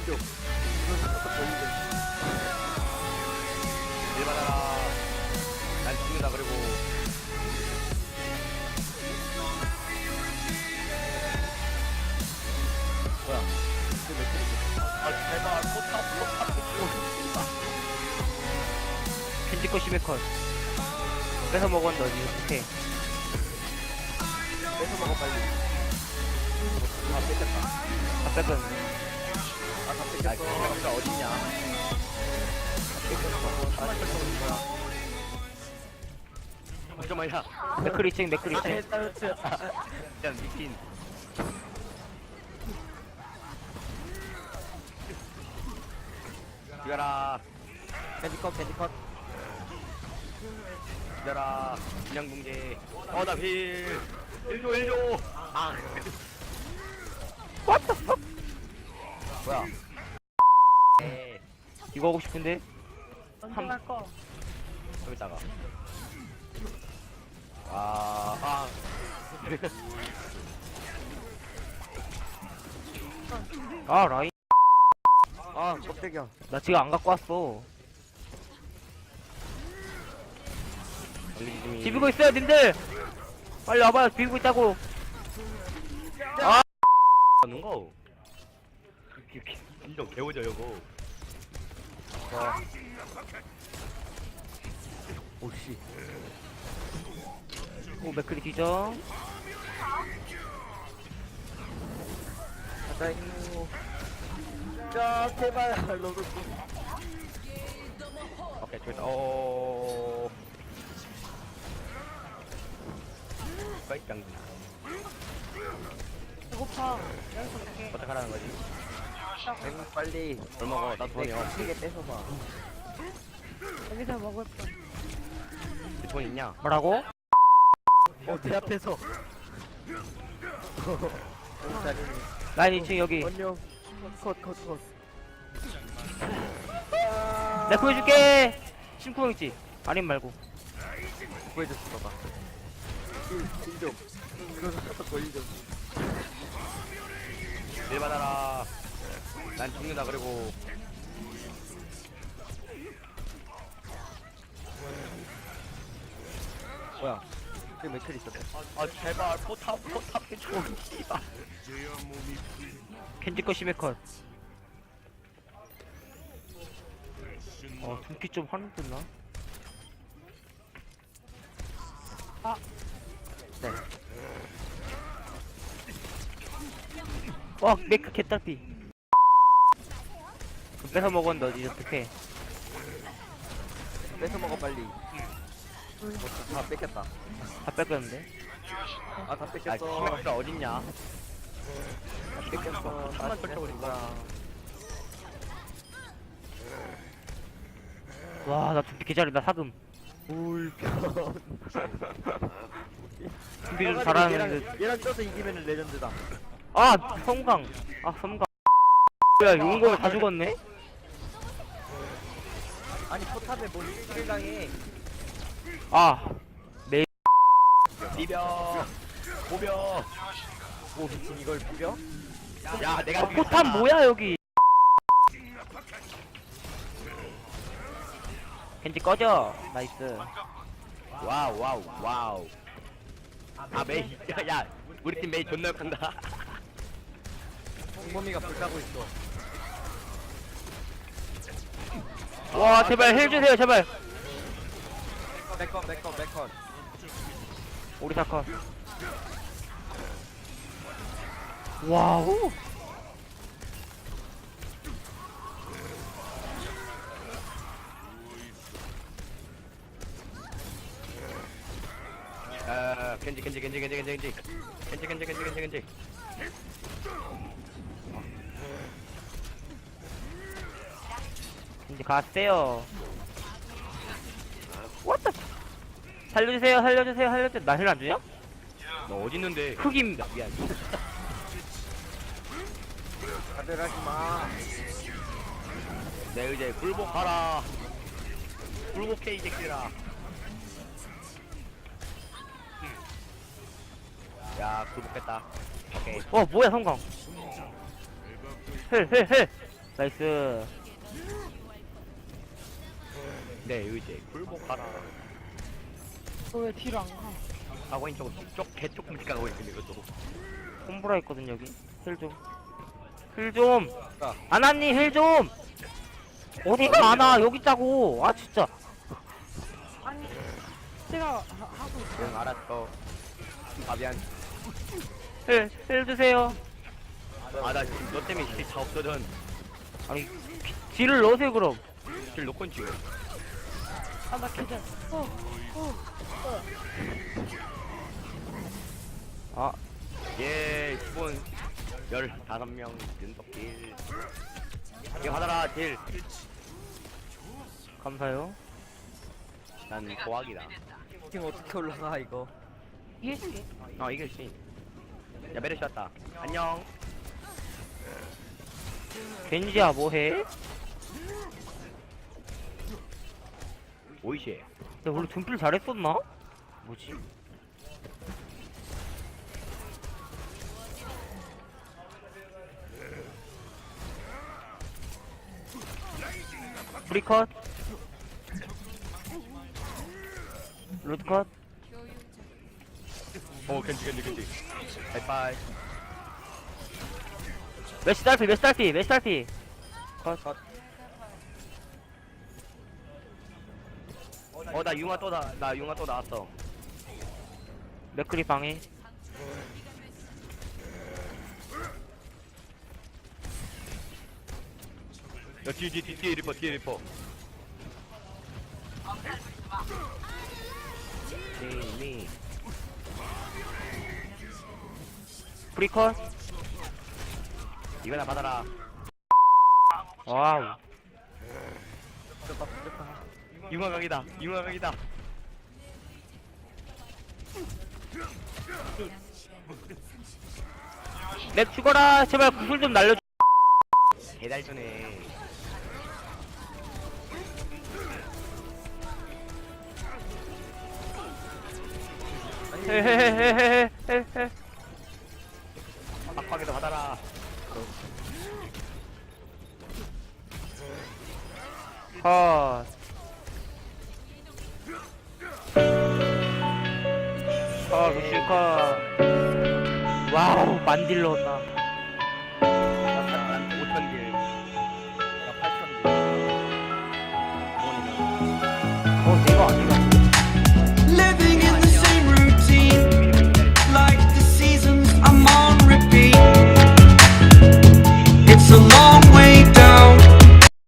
인정. 이건 더 인정. 일 받아라. 난 죽는다 그리고 뭐야? 이게 몇 킬이지? 아 제발 포탑 포탑 켄지코 시메컷 뺏어 먹었는데 어디 어떡해 뺏어 먹어 빨리. 아 뺏겼다. 다 뺏겼네 아, 어디냐? 잠깐만야. 맥크리칭 맥크리칭. 야 미친. 이거라. 밴디컷 밴디컷. 이거라. 인양 붕괴. 어나 필. 1조 1조. 아. What the fuck? 뭐야? 에이. 이거 하고 싶은데 언제 거? 좀 이따가. 아, 아. 아 라인 아 껍데기야. 나 지금 안 갖고 왔어. 비비고 있어요 님들 빨리 와봐요 비비고 있다고 하는 거. 인정 개오죠 요거. 오씨. 오 맥크리 뒤져 가자 이모. 자 제발 너도 오케이 좋다. 오. 빨강. 배고파. 여기서 먹게. 어떡하라는 거지? Eng 빨리. 뭘 먹어? 나 돈이 내 없. 껍데기 뺏어봐. 여기서 먹을 거. 돈 있냐? 뭐라고? 어내 앞에서. 라인 2층 여기 원룡. 컷컷 컷. 내가 구해줄게 심쿵 있지 아님 말고 구해줬어 봐봐. 살짝 더 인정. 일 받아라. 난 죽는다 그리고. 뭐야? 저기 맥클 있었네. 아 제발 포탑 포탑 해줘. 씨발. 켄지코 시메컷 어 등피 좀 화났나? 아. 네. 와 메이크 개딸피 뺏어 먹었는데 어디 어떡해 뺏어 먹어 빨리. 다 뺏겼다. 다 뺏겼는데 아다야 뺏겼어. 키맥스가 어딨냐? 다 뺏겼어. 다 한번 뺏겼어. 펼쳐버린 거야. 와나 등피 개잘한다 사금 울편. 등피 좀 잘하는 얘랑, 얘랑 쪄서 이기면은 레전드다. 아 성강 아 성강 야 용검 다 죽었네 아니 포탑에 뭔 스킬 당해. 아 비벼. 보벼. 오 미친 이걸 비벼? 야 내가 아, 포탑 뭐야 여기 겐지 꺼져 나이스 와우 와우 와우. 아 메이. 야, 야 우리 팀 메이 존나 욕한다. 홍범이가 불 까고 있어. 와 제발 힐 주세요 제발 백건 백건 백건. 우리 사커 와우 아 겐지 겐지 겐지 겐지 겐지 겐지 겐지 겐지 겐지 겐지 겐지. 겐지 갔어요 What the 살려주세요 살려주세요 살려주세요 나힐 안 주냐? 너 어디 있는데? 흑입니다 미안. 다들 하지 마. 내 의제 굴복하라. 굴복해 이 새끼들아. 야 굴복했다. 오케이. 어 뭐야 성광 힐 힐 힐 나이스 내 의지 굴복하라. 너왜 뒤로 안 가? 하고 있는 저거 쪽 개쪽 끔찍 가고 있는데 이것도. 홈브라 있거든 여기. 힐좀힐좀! 자. 아나님 힐좀! 어디가 아나? 여기 있다고! 아 진짜. 아니, 제가 하, 하고 있어요. 응 알았어. 바비안. 힐, 힐 주세요. 아나 너 때문에 힐다 없어전 아니 딜을 넣으세요 그럼. 힐 놓고 있지 아, 나 계절. 어, 어. 아 예 기본 15명 연속 딜 이거 받아라 딜난 감사해요 고학이다 지금 어떻게 올라가 이거 이해줄게. 어 이길 수 야, 메르시 왔다. 안녕. 겐지야 뭐해? 오이시. 내가 원래 등필 잘했었나? 뭐지? 브리컷 루트컷 오, 견지, 견지, 견지. 바이바이. 메시 딸피 메시 딸피 메시 딸피 컷 어, 나 융화 또 나, 나 융화 또 나왔어. 맥크리 방해 야, 뒤, 뒤, 뒤, 뒤에 리퍼, 뒤에 리퍼. 니, 브리컷 이거나 받아라. 와우 융화 각이다. 융화 각이다. 맵 죽어라 제발 구슬 좀 날려줘 개달 전에. 헤헤헤헤헤헤 박박에도 받아라. 컷 컷, 루시 컷. 와우, 만딜 넣었나. 난 5천 딜. 나 8천 어, 내가 아니야.